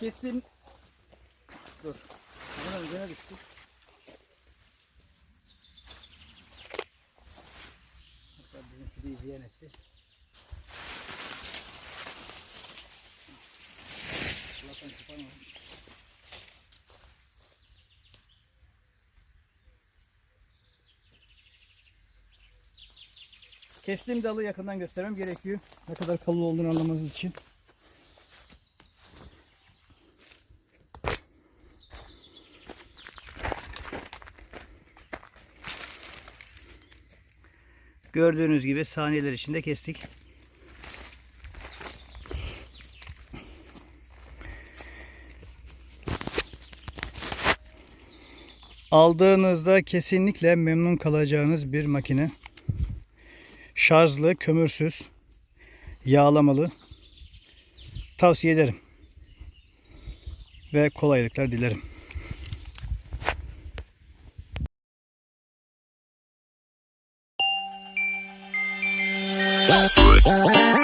Kestim. Dur. Hemen üzerine düştü. Hatta bizimki de izleyen etti. Allah'tan çıkarmadım. Kestiğim dalı yakından göstermem gerekiyor. Ne kadar kalın olduğunu anlamanız için. Gördüğünüz gibi saniyeler içinde kestik. Aldığınızda kesinlikle memnun kalacağınız bir makine. Şarjlı, kömürsüz, yağlamalı. Tavsiye ederim. Ve kolaylıklar dilerim. Oh,